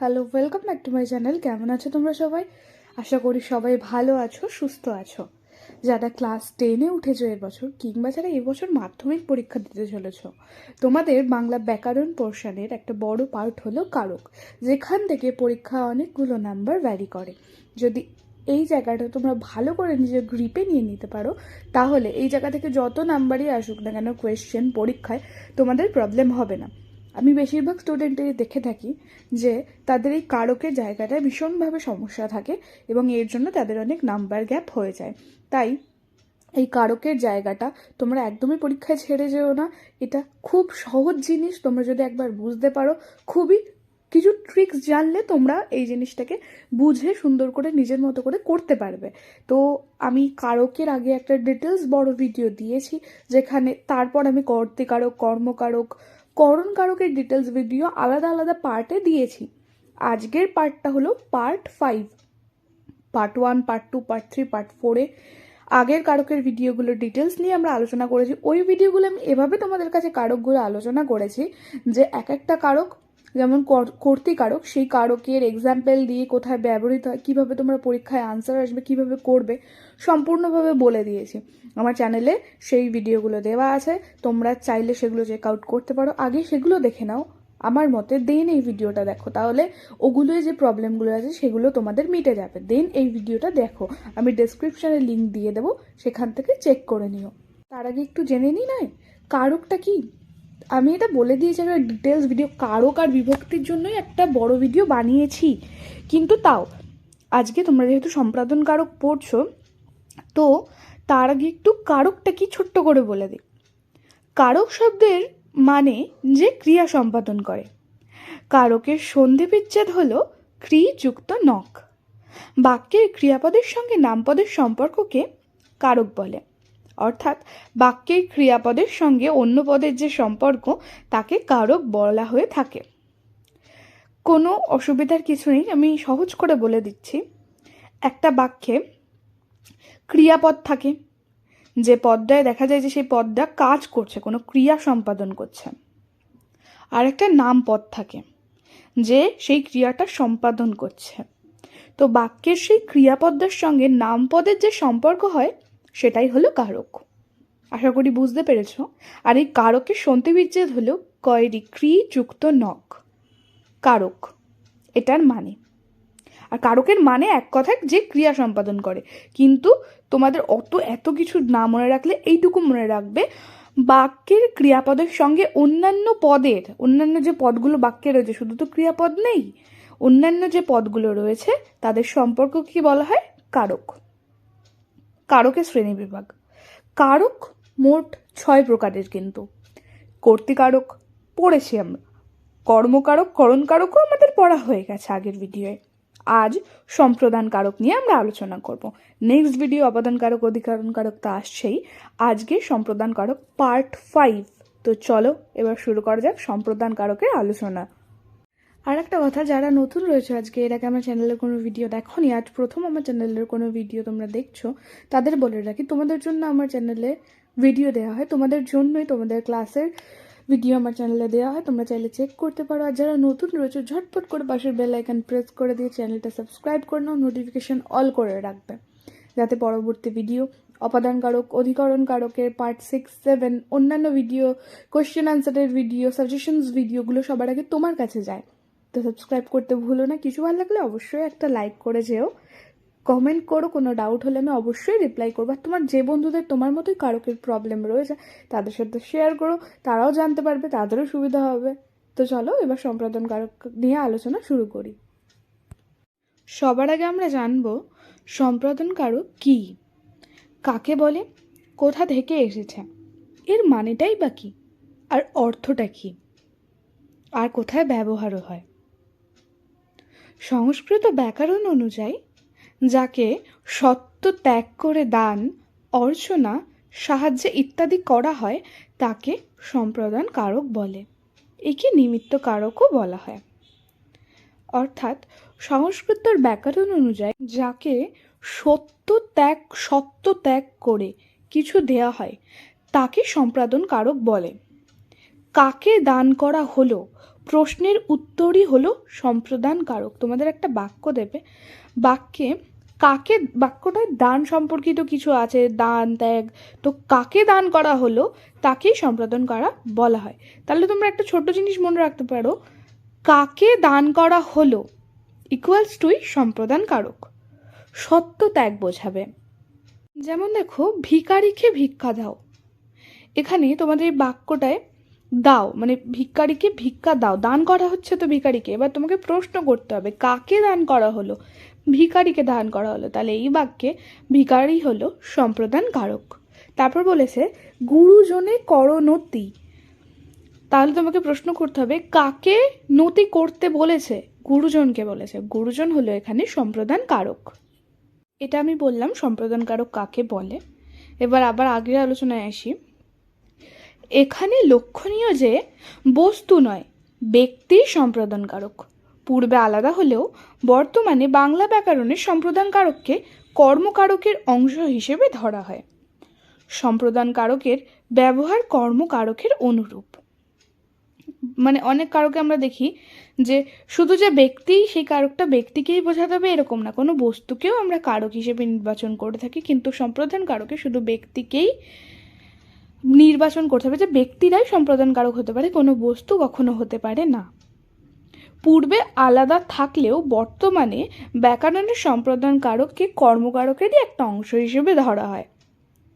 Hello welcome back to my channel কেমন আছো তোমরা সবাই? আশা করি সবাই ভালো আছো, সুস্থ আছো। যারা ক্লাস টেনে উঠেছো এবছর কিংবা যারা এবছর মাধ্যমিক পরীক্ষা দিতে চলেছ, তোমাদের বাংলা ব্যাকরণ পোর্শনের একটা বড় পার্ট হলো কারক, যেখান থেকে পরীক্ষা অনেকগুলো নাম্বার ভ্যারি করে। যদি এই জায়গাটা তোমরা ভালো করে নিজের গ্রিপে নিয়ে নিতে পারো, তাহলে এই জায়গা থেকে যত নাম্বারই আসুক না কেন কোয়েশ্চেন পরীক্ষায় তোমাদের প্রবলেম হবে না। আমি বেশিরভাগ স্টুডেন্টেরই দেখে থাকি যে তাদের এই কারকের জায়গাটায় ভীষণভাবে সমস্যা থাকে এবং এর জন্য তাদের অনেক নাম্বার গ্যাপ হয়ে যায়। তাই এই কারকের জায়গাটা তোমরা একদমই পরীক্ষায় ছেড়ে যেও না। এটা খুব সহজ জিনিস, তোমরা যদি একবার বুঝতে পারো, খুবই কিছু ট্রিক্স জানলে তোমরা এই জিনিসটাকে বুঝে সুন্দর করে নিজের মতো করে করতে পারবে। তো আমি কারকের আগে একটা ডিটেলস বড় ভিডিও দিয়েছি, যেখানে তারপর আমি কর্তিকারক, কর্মকারক করণ কারকের ডিটেলস ভিডিও আলাদা আলাদা পার্টে দিয়েছি। আজকের পার্টটা হলো part five part one part two part three part ফোরে আগের কারকের ভিডিওগুলোর ডিটেলস নিয়ে আমরা আলোচনা করেছি। ওই ভিডিওগুলো আমি এভাবে তোমাদের কাছে কারকগুলো আলোচনা করেছি যে এক একটা কারক যেমন কর- কর্তৃকারক, সেই কারকের এক্সাম্পল দিয়ে কোথায় ব্যবহৃত হয়, কীভাবে তোমরা পরীক্ষায় আনসার আসবে, কীভাবে করবে, সম্পূর্ণভাবে বলে দিয়েছি। আমার চ্যানেলে সেই ভিডিওগুলো দেওয়া আছে, তোমরা চাইলে সেগুলো চেক আউট করতে পারো। আগে সেগুলো দেখে নাও, আমার মতে দেন এই ভিডিওটা দেখো। তাহলে ওগুলোয় যে প্রবলেমগুলো আছে, সেগুলো তোমাদের মিটে যাবে। দেন এই ভিডিওটা দেখো। আমি ডেসক্রিপশানে লিঙ্ক দিয়ে দেবো, সেখান থেকে চেক করে নিও। তার আগে একটু জেনে নিই নয় কারকটা কি? আমি এটা বলে দিয়েছি একটা ডিটেলস ভিডিও কারক আর বিভক্তির জন্যই একটা বড় ভিডিও বানিয়েছি। কিন্তু তাও, আজকে তোমরা যেহেতু সম্পাদন কারক পড়ছো, তো তার আগে একটু কারকটা কি ছোট্ট করে বলে দিই। কারক শব্দের মানে যে ক্রিয়া সম্পাদন করে। কারকের সন্ধি বিচ্ছেদ হল ক্রি যুক্ত বাক্যের ক্রিয়াপদের সঙ্গে নামপদের সম্পর্ককে কারক বলে। অর্থাৎ বাক্যের ক্রিয়াপদের সঙ্গে অন্য পদের যে সম্পর্ক, তাকে কারক বলা হয়ে থাকে। কোনো অসুবিধার কিছু নেই, আমি সহজ করে বলে দিচ্ছি। একটা বাক্যে ক্রিয়াপদ থাকে। যে পদটায় দেখা যায় যে সেই পদটা কাজ করছে, কোনো ক্রিয়া সম্পাদন করছে। আর একটা নাম পদ থাকে, যে সেই ক্রিয়াটা সম্পাদন করছে। তো বাক্যের সেই ক্রিয়াপদের সঙ্গে নাম পদের যে সম্পর্ক হয় সেটাই হলো কারক। আশা করি বুঝতে পেরেছ? আর এই কারকের সন্ধি বিচ্ছেদ হলো কয়েরি ক্রি যুক্ত নক কারক, এটার মানে। আর কারকের মানে এক কথায় যে ক্রিয়া সম্পাদন করে। কিন্তু তোমাদের অত, এত কিছু না মনে রাখলে এইটুকু মনে রাখবে, বাক্যের ক্রিয়াপদের সঙ্গে অন্যান্য পদের, অন্যান্য যে পদগুলো বাক্যে রয়েছে, শুধু তো ক্রিয়াপদ নেই, অন্যান্য যে পদগুলো রয়েছে, তাদের সম্পর্ক কি বলা হয়? কারক। কারকের শ্রেণি বিভাগ। কারক মোট ছয় প্রকারের কিন্তু। কর্তিকারক, পড়েছি আমরা। কর্মকারক, করণকারকও আমাদের পড়া হয়ে গেছে আগের ভিডিওয়ে। আজ সম্প্রদান কারক নিয়ে আমরা আলোচনা করব। নেক্সট ভিডিও অবদান কারক অধিকরণ কারক তো আসছেই। আজকে সম্প্রদান কারক পার্ট ফাইভ। তো চলো এবার শুরু করা যাক সম্প্রদান কারকের আলোচনা। আর একটা কথা, যারা নতুন রয়েছে আজকে এর আগে আমার চ্যানেলের কোনো ভিডিও দেখোনি, আজ প্রথম আমার চ্যানেলের কোনো ভিডিও তোমরা দেখছ, তাদের বলে রাখি, তোমাদের জন্য আমার চ্যানেলে ভিডিও দেওয়া হয়, তোমাদের জন্যই তোমাদের ক্লাসের ভিডিও আমার চ্যানেলে দেওয়া হয়, তোমরা চাইলে চেক করতে পারো, আর যারা নতুন রয়েছে, ঝটপট করে পাশের বেল আইকন প্রেস করে দিয়ে চ্যানেলটা সাবস্ক্রাইব করে নাও নোটিফিকেশন অল করে রাখবে, যাতে পরবর্তী ভিডিও অপাদান কারক অধিকরণ কারকের পার্ট সিক্স সেভেন অন্যান্য ভিডিও কোয়েশ্চেন আনসারের ভিডিও সাজেশনস ভিডিওগুলো সবার আগে তোমার কাছে যায়। তো সাবস্ক্রাইব করতে ভুলো না। কিছু ভালো লাগলে অবশ্যই একটা লাইক করে যেও। কমেন্ট করো, কোনো ডাউট হলে আমি অবশ্যই রিপ্লাই করব। আর তোমার যে বন্ধুদের, তোমার মতোই কারকের প্রবলেম রয়েছে, তাদের সাথে শেয়ার করো। তারাও জানতে পারবে, তাদেরও সুবিধা হবে। তো চলো, এবার সম্পাদন কারক নিয়ে আলোচনা শুরু করি। সবার আগে আমরা জানব, সম্পাদন কারক কী? কাকে বলে? কোথা থেকে এসেছে? এর মানেটাই বা কী? আর অর্থটা কী? আর কোথায় ব্যবহারও হয়? সংস্কৃত ব্যাকরণ অনুযায়ী, যাকে সত্য ত্যাগ করে দান, অর্চনা, সাহায্যে ইত্যাদি করা হয়, তাকে সম্প্রদান কারক বলে। একে নিমিত্ত কারকও বলা হয়। অর্থাৎ সংস্কৃতর ব্যাকরণ অনুযায়ী, যাকে সত্য ত্যাগ সত্য ত্যাগ করে কিছু দেয়া হয়, তাকে সম্পাদন কারক বলে। কাকে দান করা হলো প্রশ্নের উত্তরই হলো সম্প্রদান কারক তোমাদের একটা বাক্য দেবে। বাক্যে কাকে, বাক্যটায় দান সম্পর্কিত কিছু আছে, দান, ত্যাগ। তো কাকে দান করা হলো, তাকেই সম্প্রদান করা বলা হয়। তাহলে তোমরা একটা ছোট্ট জিনিস মনে রাখতে পারো। কাকে দান করা হলো ইকুয়ালস টুই সম্প্রদান কারক সত্য ত্যাগ বোঝাবে। যেমন দেখো, ভিকারিকে ভিক্ষা দাও। এখানে তোমাদের এই বাক্যটায় দাও মানে ভিক্ষারিকে ভিক্ষা দাও, দান করা হচ্ছে তো ভিখারিকে, এবার তোমাকে প্রশ্ন করতে হবে, কাকে দান করা হলো? ভিখারিকে দান করা হলো, তাহলে এই বাক্যে ভিখারি হলো সম্প্রদান কারক। তারপর বলেছে, গুরুজনে করনতি তাহলে তোমাকে প্রশ্ন করতে হবে, কাকে নতি করতে বলেছে? গুরুজনকে বলেছে, গুরুজন হলো এখানে সম্প্রদান কারক। এটা আমি বললাম, সম্প্রদান কারক কাকে বলে? এবার আবার আগের আলোচনায় আসি। এখানে লক্ষণীয় যে বস্তু নয় ব্যক্তি সম্প্রদানকারক। পূর্বে আলাদা হলেও বর্তমানে বাংলা ব্যাকরণের সম্প্রদানকারককে কর্মকারকের অংশ হিসেবে ধরা হয়। সম্প্রদানকারকের ব্যবহার কর্মকারকের অনুরূপ। মানে অনেক কারকে আমরা দেখি যে শুধু যে ব্যক্তি, সেই কারকটা ব্যক্তিকেই বোঝাতে হবে, এরকম না। কোনো বস্তুকেও আমরা কারক হিসেবে নির্বাচন করে থাকি, কিন্তু সম্প্রদান কারকে শুধু ব্যক্তিকেই নির্বাচন করতে হবে যে ব্যক্তিরাই সম্প্রদানকারক হতে পারে, কোনো বস্তু কখনো হতে পারে না। পূর্বে আলাদা থাকলেও বর্তমানে ব্যাকরণের সম্প্রদানকারককে কর্মকারকেরই একটা অংশ হিসেবে ধরা হয়।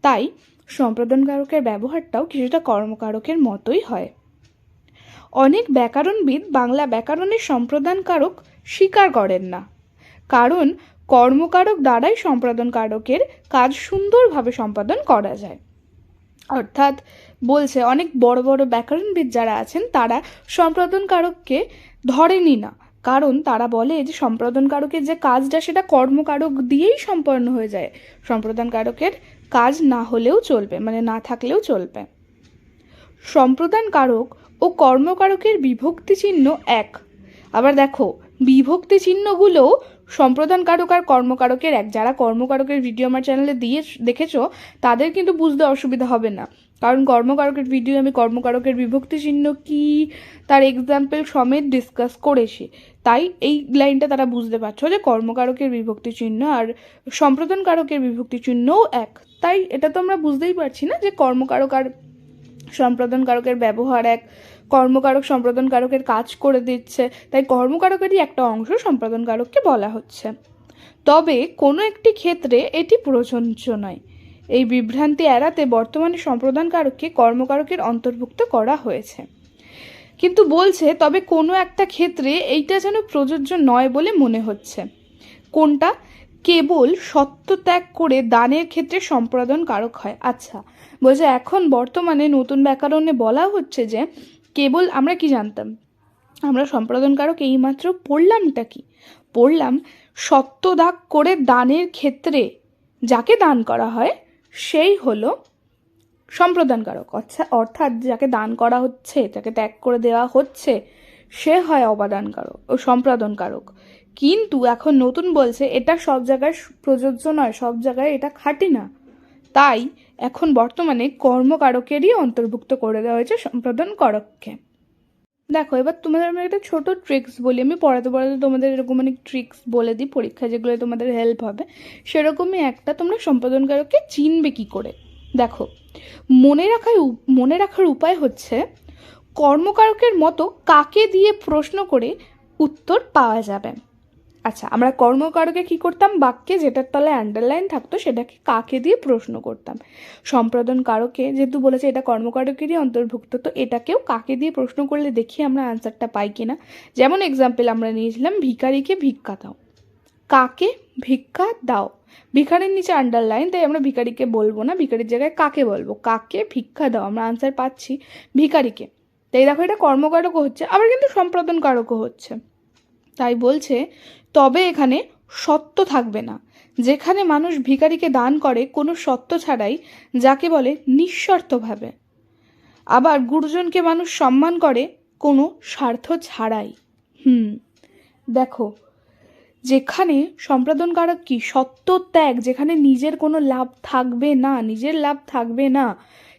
তাই সম্প্রদান কারকের ব্যবহারটাও কিছুটা কর্মকারকের মতোই হয়। অনেক ব্যাকরণবিদ বাংলা ব্যাকরণের সম্প্রদানকারক স্বীকার করেন না। কারণ কর্মকারক দ্বারাই সম্পাদন কারকের কাজ সুন্দরভাবে সম্পাদন করা যায়। অর্থাৎ বলছে, অনেক বড় বড় ব্যাকরণবিদ যারা আছেন, তারা সম্পাদন কারককে ধরেনি না। কারণ তারা বলে যে সম্পাদন কারকের যে কাজটা, সেটা কর্মকারক দিয়েই সম্পন্ন হয়ে যায়। সম্প্রদান কারকের কাজ না হলেও চলবে মানে না থাকলেও চলবে। সম্প্রদান কারক ও কর্মকারকের বিভক্তি চিহ্ন এক। আবার দেখো বিভক্তি চিহ্নগুলো সম্প্রদান কারক আর কর্মকারকের এক। যারা কর্মকারকের ভিডিও আমার চ্যানেলে দিয়ে দেখেছ, তাদের কিন্তু বুঝতে অসুবিধা হবে না। কারণ কর্মকারকের ভিডিও আমি কর্মকারকের বিভক্তি চিহ্ন কি, তার এক্সাম্পল সমেত ডিসকাস করেছি। তাই এই লাইনটা তারা বুঝতে পারছ যে কর্মকারকের বিভক্তি চিহ্ন আর সম্প্রদান কারকের বিভক্তি চিহ্নও এক। তাই এটা তো আমরা বুঝতেই পারছি না যে কর্মকারক আর সম্প্রদান কারকের ব্যবহার এক। কর্মকারক সম্পাদন কারকের কাজ করে দিচ্ছে, তাই কর্মকারকেরই একটা অংশ সম্পাদন কারককে বলা হচ্ছে। তবে কোনো একটি ক্ষেত্রে এটি প্রযোজ্য নয়। এই বিভ্রান্তি এড়াতে বর্তমানে সম্প্রদান কারককে কর্মকারকের অন্তর্ভুক্ত করা হয়েছে। কিন্তু বলছে, তবে কোনো একটা ক্ষেত্রে এইটা যেন প্রযোজ্য নয় বলে মনে হচ্ছে। কোনটা? কেবল সত্য ত্যাগ করে দানের ক্ষেত্রে সম্পাদন কারক হয়। আচ্ছা বলছে এখন বর্তমানে নতুন ব্যাকরণে বলা হচ্ছে যে কেবল আমরা কি জানতাম? আমরা সম্পাদনকারক এইমাত্র পড়লামটা কি? পড়লাম সত্যদাগ করে দানের ক্ষেত্রে যাকে দান করা হয়, সেই হলো সম্প্রদানকারক। অর্থাৎ অর্থাৎ যাকে দান করা হচ্ছে, যাকে ত্যাগ করে দেওয়া হচ্ছে, সে হয় অবাদানকারক ও সম্পাদনকারক কিন্তু এখন নতুন বলছে, এটা সব জায়গায় প্রযোজ্য নয়, সব জায়গায় এটা খাটি না। তাই এখন বর্তমানে কর্মকারকেরই অন্তর্ভুক্ত করে দেওয়া হয়েছে সম্পাদন করককে দেখো, এবার তোমাদের আমি একটা ছোট ট্রিক্স বলি। আমি পড়াতে পড়াতে তোমাদের এরকম অনেক ট্রিক্স বলে দিই পরীক্ষা যেগুলো তোমাদের হেল্প হবে। সেরকমই একটা তোমরা সম্পাদনকারককে চিনবে কি করে। দেখো, মনে রাখার মনে রাখার উপায় হচ্ছে কর্মকারকের মতো কাকে দিয়ে প্রশ্ন করে উত্তর পাওয়া যাবে। আচ্ছা আমরা কর্মকারকে কি করতাম? বাক্যে যেটার তলায় আন্ডারলাইন থাকতো, সেটাকে কাকে দিয়ে প্রশ্ন করতাম? সম্পাদন কারকে যেহেতু বলেছে এটা কর্মকারকেরই অন্তর্ভুক্ত, তো এটাকেও কাকে দিয়ে প্রশ্ন করলে দেখি আমরা আনসারটা পাই কিনা? যেমন এক্সাম্পল আমরা নিয়েছিলাম ভিকারিকে ভিক্ষা দাও। কাকে? ভিক্ষা দাও। ভিখারির নিচে আন্ডারলাইন তাই আমরা ভিখারিকে বলব না, ভিখারির জায়গায় কাকে বলব? কাকে ভিক্ষা দাও, আমরা আনসার পাচ্ছি ভিখারিকে। তাই দেখো এটা কর্মকারকও হচ্ছে, আবার কিন্তু সম্পাদন কারকও হচ্ছে। তাই বলছে, তবে এখানে সত্য থাকবে না। যেখানে মানুষ ভিখারিকে দান করে, কোনো সত্য ছাড়াই যাকে বলে নিঃস্বার্থভাবে। আবার গুরুজনকে মানুষ সম্মান করে, কোনো স্বার্থ ছাড়াই। হুম, দেখো, যেখানে সম্পাদনকারক কি? সত্য ত্যাগ, যেখানে নিজের কোনো লাভ থাকবে না, নিজের লাভ থাকবে না।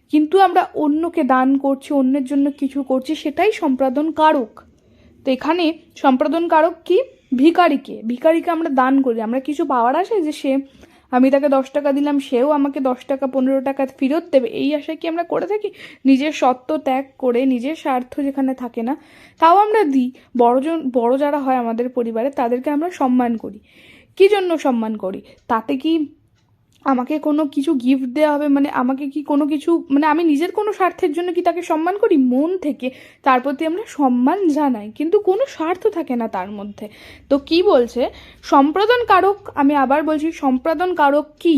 কিন্তু আমরা অন্যকে দান করছি, অন্যের জন্য কিছু করছি, সেটাই সম্পাদন কারক তো এখানে সম্পাদন কারক কি? ভিকারিকে। ভিকারিকে আমরা দান করি। আমরা কিছু পাওয়ার আসে যে সে, আমি তাকে দশ টাকা দিলাম, সেও আমাকে দশ টাকা, পনেরো টাকা ফেরত দেবে। এই আশায় কি আমরা করে থাকি? নিজের সত্য ত্যাগ করে, নিজের স্বার্থ যেখানে থাকে না, তাও আমরা দিই। বড়জন বড় যারা হয় আমাদের পরিবারে, তাদেরকে আমরা সম্মান করি। কী জন্য সম্মান করি? তাতে কি আমাকে কোনো কিছু গিফট দেওয়া হবে মানে আমাকে কি কোনো কিছু মানে আমি নিজের কোনো স্বার্থের জন্য কি তাকে সম্মান করি? মন থেকে। তার প্রতি আমরা সম্মান জানাই, কিন্তু কোনো স্বার্থ থাকে না তার মধ্যে। তো কি বলছে? সম্প্রদান কারক, আমি আবার বলছি, সম্প্রদান কারক কি?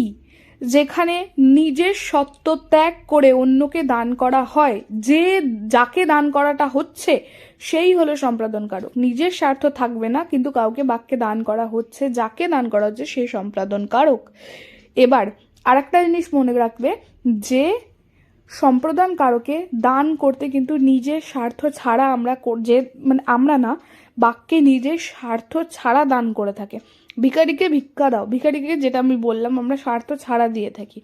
যেখানে নিজের সত্য ত্যাগ করে অন্যকে দান করা হয়। যে যাকে দান করাটা হচ্ছে, সেই হলো সম্প্রদান কারক। নিজের স্বার্থ থাকবে না, কিন্তু কাউকে বাক্যে দান করা হচ্ছে, যাকে দান করা হচ্ছে, সে সম্প্রদান কারক। এবার আর একটা জিনিস মনে রাখবে যে সম্প্রদান কারকে দান করতে কিন্তু নিজের স্বার্থ ছাড়া আমরা যে মানে আমরা না, বাক্যে নিজের স্বার্থ ছাড়া দান করে থাকে। ভিখারিকে ভিক্ষা দাও। ভিখারিকে যেটা আমি বললাম, আমরা স্বার্থ ছাড়া দিয়ে থাকি।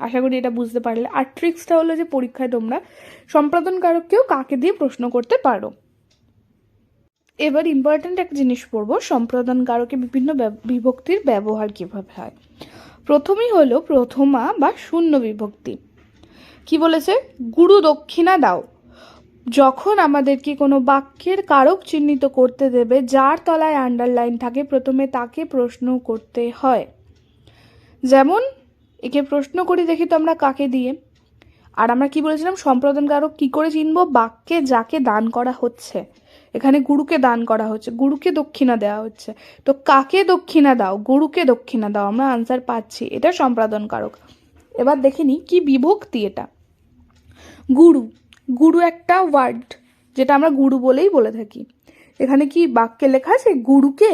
আশা করি এটা বুঝতে পারলে। আর ট্রিক্সটা হলো যে পরীক্ষায় তোমরা সম্পাদন কারককেও কাকে দিয়ে প্রশ্ন করতে পারো। এবার ইম্পর্ট্যান্ট একটা জিনিস পড়ব। সম্প্রদান কারকে বিভিন্ন বিভক্তির ব্যবহার কীভাবে হয়? প্রথমেই হলো প্রথমা বা শূন্য বিভক্তি। কি বলেছে? গুরু দক্ষিণা দাও। যখন আমাদেরকে কোনো বাক্যের কারক চিহ্নিত করতে দেবে, যার তলায় আন্ডারলাইন থাকে, প্রথমে তাকে প্রশ্ন করতে হয়। যেমন, একে প্রশ্ন করি, দেখি তো আমরা কাকে দিয়ে। আর আমরা কি বলেছিলাম? সম্প্রদান কারক কি করে চিনবো? বাক্যে যাকে দান করা হচ্ছে। এখানে গুরুকে দান করা হচ্ছে, গুরুকে দক্ষিণা দেওয়া হচ্ছে। তো কাকে দক্ষিণা দাও? গুরুকে দক্ষিণা দাও, আমরা আনসার পাচ্ছি, এটা সম্পাদন কারক এবার দেখে নিই কি বিভক্তি এটা। গুরু গুরু একটা ওয়ার্ড যেটা আমরা গুরু বলেই বলে থাকি। এখানে কি বাক্যে লেখা আছে? গুরুকে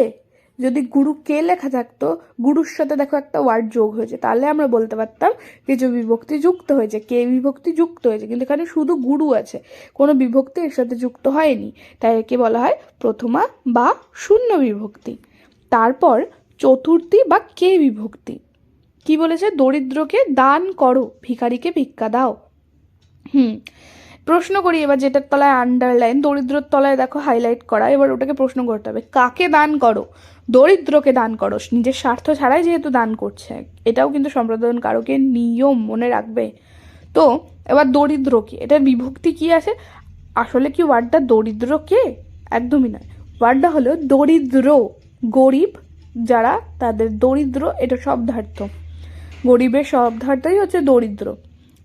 যদি গুরু কে লেখা থাকতো, গুরুর সাথে দেখো একটা ওয়ার্ড যোগ হয়েছে, তাহলে আমরা বলতে পারতাম কিছু বিভক্তি যুক্ত হয়েছে, কে বিভক্তি যুক্ত হয়েছে, কিন্তু এখানে শুধু গুরু আছে, কোনো বিভক্তি এর সাথে যুক্ত হয়নি, তাই একে বলা হয় প্রথমা বা শূন্য বিভক্তি। তারপর চতুর্থী বা কে বিভক্তি। কি বলেছে? দরিদ্রকে দান করো, ভিখারিকে ভিক্ষা দাও। হুম প্রশ্ন করি, এবার যেটার তলায় আন্ডারলাইন দরিদ্রর তলায় দেখো হাইলাইট করা, এবার ওটাকে প্রশ্ন করতে হবে, কাকে দান করো? দরিদ্রকে দান করো, নিজের স্বার্থ ছাড়াই যেহেতু দান করছে, এটাও কিন্তু সম্প্রদান কারকের নিয়ম মনে রাখবে। তো, এবার দরিদ্র কি, এটার বিভক্তি কি আছে? আসলে কি ওয়ার্ডটা দরিদ্র কে? একদমই নয়, ওয়ার্ডটা হলো দরিদ্র, গরিব যারা তাদের দরিদ্র, এটা শব্দার্থ গরিবের শব্দার্থই হচ্ছে দরিদ্র।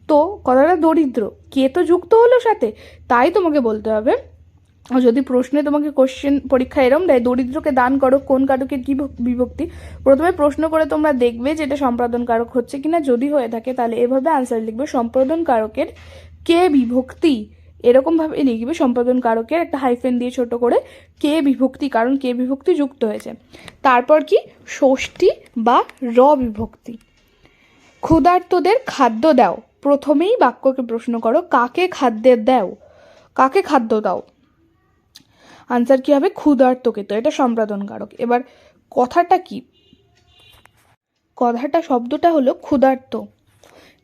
তো কথাটা দরিদ্র? কে তো যুক্ত হলো সাথে? তাই তোমাকে বলতে হবে। যদি প্রশ্নে তোমাকে কোশ্চেন পরীক্ষা এরম দেয়, দরিদ্রকে দান করো, কোন কারকের কি ভক- বিভক্তি? প্রথমে প্রশ্ন করে তোমরা দেখবে যে এটা সম্পাদন কারক হচ্ছে কিনা। যদি হয়ে থাকে তাহলে এভাবে আনসার লিখবে, সম্পাদন কারকের কে বিভক্তি? এরকমভাবে লিখবে, সম্পাদন কারকের একটা হাইফেন দিয়ে ছোট করে কে বিভক্তি, কারণ কে বিভক্তি যুক্ত হয়েছে। তারপর কি? ষষ্ঠী বা র বিভক্তি। ক্ষুধার্তদের খাদ্য দাও। প্রথমেই বাক্যকে প্রশ্ন করো, কাকে খাদ্যের দাও? কাকে খাদ্য দাও? আনসার কি হবে? ক্ষুধার্তকে তো, এটা সম্পাদন কারক এবার কথাটা কি? কথাটা, শব্দটা হলো ক্ষুধার্ত।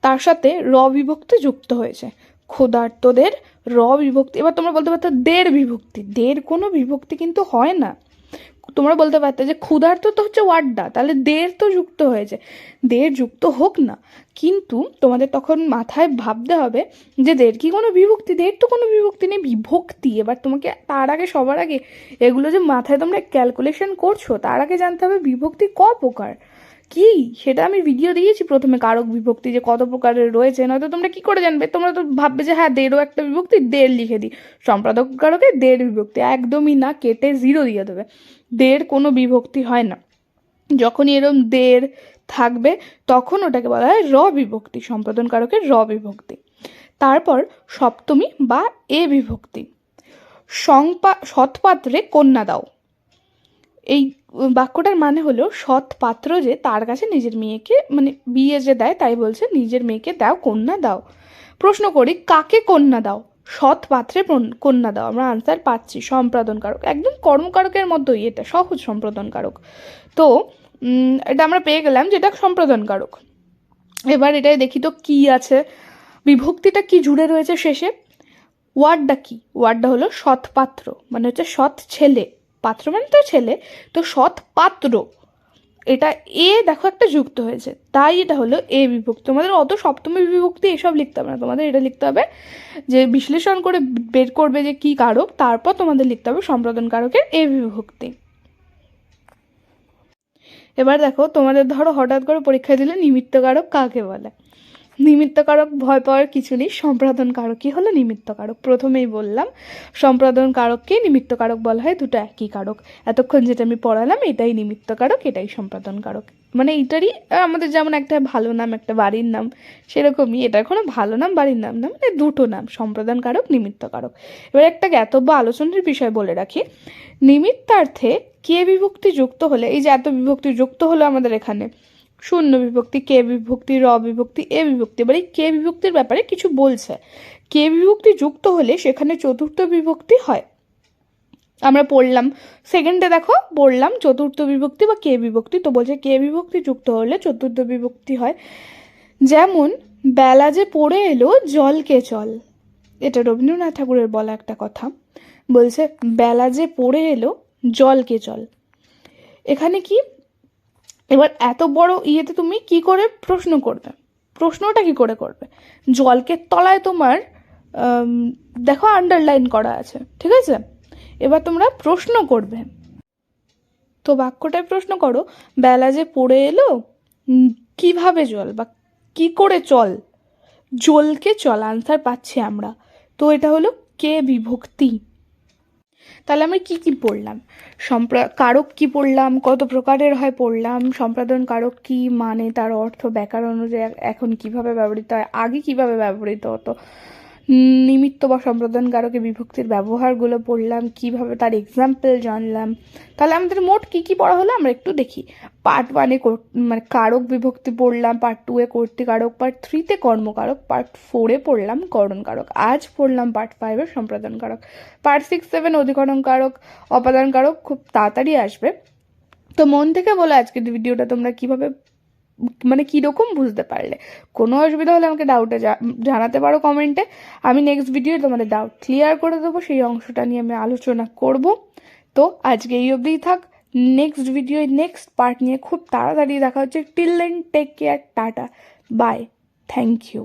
তার সাথে র বিভক্তি যুক্ত হয়েছে। ক্ষুধার্তদের র বিভক্তি, এবার তোমরা বলতে পারতো দের বিভক্তি। দের কোনো বিভক্তি কিন্তু হয় না। তোমরা বলতে পারতে যে ক্ষুধার্ত তো হচ্ছে ওয়ার্ডা তাহলে দের তো যুক্ত হয়েছে। দের যুক্ত হোক না, কিন্তু তোমাদের তখন মাথায় ভাবতে হবে যে দের কি কোনো বিভক্তি? দের তো কোনো বিভক্তি নেই, বিভক্তি। এবার তোমাকে তার আগে, সবার আগে এগুলো যে মাথায় তোমরা ক্যালকুলেশন করছ, তার আগে জানতে হবে বিভক্তি ক প্রকার। কি? সেটা আমি ভিডিও দিয়েছি প্রথমে কারক বিভক্তি যে কত প্রকারের রয়েছে। নয়তো তোমরা কি করে জানবে? তোমরা তো ভাববে যে হ্যাঁ দেড়ও একটা বিভক্তি, দেড় লিখে দিই। সম্পাদক কারকে দের বিভক্তি, একদমই না, কেটে জিরো দিয়ে দেবে। দেড় কোনো বিভক্তি হয় না। যখনই এরম দেড় থাকবে, তখন ওটাকে বলা হয় র বিভক্তি, সম্পাদন কারকের র বিভক্তি। তারপর সপ্তমী বা এ বিভক্তি। সংপা, সৎপাত্রে কন্যা দাও। এই বাক্যটার মানে হলো সৎ পাত্র যে তার কাছে নিজের মেয়েকে মানে বিয়ে যে দেয় তাই বলছে, নিজের মেয়েকে দাও, কন্যা দাও। প্রশ্ন করি, কাকে কন্যা দাও? সৎ পাত্রে কন্যা দাও। আমরা আনসার পাচ্ছি সম্পাদন কারক একদম কর্মকারকের মতোই, এটা সহজ সম্পাদন কারক তো এটা আমরা পেয়ে গেলাম যেটা সম্পাদন কারক এবার এটাই দেখি তো কি আছে। বিভক্তিটা কি জুড়ে রয়েছে শেষে? ওয়ার্ডটা কি? ওয়ার্ডটা হলো সৎ পাত্র মানে হচ্ছে সৎ ছেলে। পাত্র মানে তো ছেলে, তো সৎ পাত্র। এটা এ দেখো একটা যুক্ত হয়েছে। তাই এটা হলো এ বিভক্তি। তোমাদের অত সপ্তমী বিভক্তি এসব লিখতে হবে না। তোমাদের এটা লিখতে হবে যে বিশ্লেষণ করে বের করবে যে কি কারক, তারপর তোমাদের লিখতে হবে সম্পাদন কারকের এ বিভক্তি। এবার দেখো, তোমাদের ধরো হঠাৎ করে পরীক্ষা দিলে নিমিত্ত কারক কাকে বলে? নিমিত্ত কারক ভয় পাওয়ার কিছু নেই সম্পাদন কারকই হলো নিমিত্তকারক। প্রথমেই বললাম সম্পাদন কারককে নিমিত্ত কারক বলা হয়, দুটো একই কারক। এতক্ষণ যেটা আমি পড়ালাম, এটাই নিমিত্তকারক, এটাই সম্পাদন কারক। মানে এটারই আমাদের যেমন একটা ভালো নাম, একটা বাড়ির নাম, সেরকমই। এটা কোনো ভালো নাম, বাড়ির নাম না মানে দুটো নাম সম্পাদন কারক নিমিত্ত কারক এবার একটা জ্ঞাতব্য আলোচনার বিষয় বলে রাখি। নিমিত্তার্থে কে বিভক্তি যুক্ত হলে, এই যে এত বিভক্তি যুক্ত হলো আমাদের এখানে শূন্য বিভক্তি, কে বিভক্তি, র বিভক্তি, এ বিভক্তি। এবার এই কে বিভক্তির ব্যাপারে কিছু বলছে। কে বিভক্তি যুক্ত হলে সেখানে চতুর্থ বিভক্তি হয়। আমরা পড়লাম সেকেন্ডে দেখো, পড়লাম চতুর্থ বিভক্তি বা কে বিভক্তি, তো বলছে কে বিভক্তি যুক্ত হলে চতুর্থ বিভক্তি হয়। যেমন, বেলা যে পড়ে এলো জলকে চল। এটা রবীন্দ্রনাথ ঠাকুরের বলা একটা কথা। বলছে, বেলা যে পড়ে এলো জলকে চল। এখানে কি? এবার এত বড় ইয়েতে তুমি কি করে প্রশ্ন করবে? প্রশ্নটা কি করে করবে? জলকে তলায় তোমার দেখো আন্ডারলাইন করা আছে, ঠিক আছে? এবার তোমরা প্রশ্ন করবে। তো বাক্যটায় প্রশ্ন করো, বেলা যে পড়ে এলো কীভাবে জল বা কি করে চল? জলকে চল আনসার পাচ্ছি আমরা। তো এটা হলো কে বিভক্তি? তাহলে আমরা কি কি পড়লাম? সম্প্রা, কারক কি পড়লাম? কত প্রকারের হয় পড়লাম? সম্পাদন কারক কি? মানে তার অর্থ ব্যাকরণ অনুযায়ী এখন কীভাবে ব্যবহৃত হয়? আগে কীভাবে ব্যবহৃত হতো? নিমিত্ত বা সম্পাদন কারকে বিভক্তির ব্যবহারগুলো পড়লাম, কীভাবে তার এক্সাম্পল জানলাম। তাহলে আমাদের মোট কি কি পড়া হলো আমরা একটু দেখি। পার্ট ওয়ানে মানে কারক বিভক্তি পড়লাম পার্ট টু এ কর্তৃকারক পার্ট থ্রিতে কর্মকারক পার্ট ফোরে পড়লাম করণ কারক আজ পড়লাম পার্ট ফাইভে সম্পাদন কারক পার্ট সিক্স সেভেন অধিকরণ কারক অপাদান কারক খুব তাড়াতাড়ি আসবে। তো মন থেকে বলো আজকের ভিডিওটা তোমরা কীভাবে মানে কীরকম বুঝতে পারলে? কোনো অসুবিধা হলে আমাকে ডাউটে জানাতে পারো কমেন্টে আমি নেক্সট ভিডিও তোমাদের ডাউট ক্লিয়ার করে দেবো, সেই অংশটা নিয়ে আমি আলোচনা করব। তো আজকে এই অবধিই থাক। নেক্সট ভিডিও নেক্সট পার্ট নিয়ে খুব তাড়াতাড়ি দেখা হচ্ছে। Till then take care tata. Bye thank you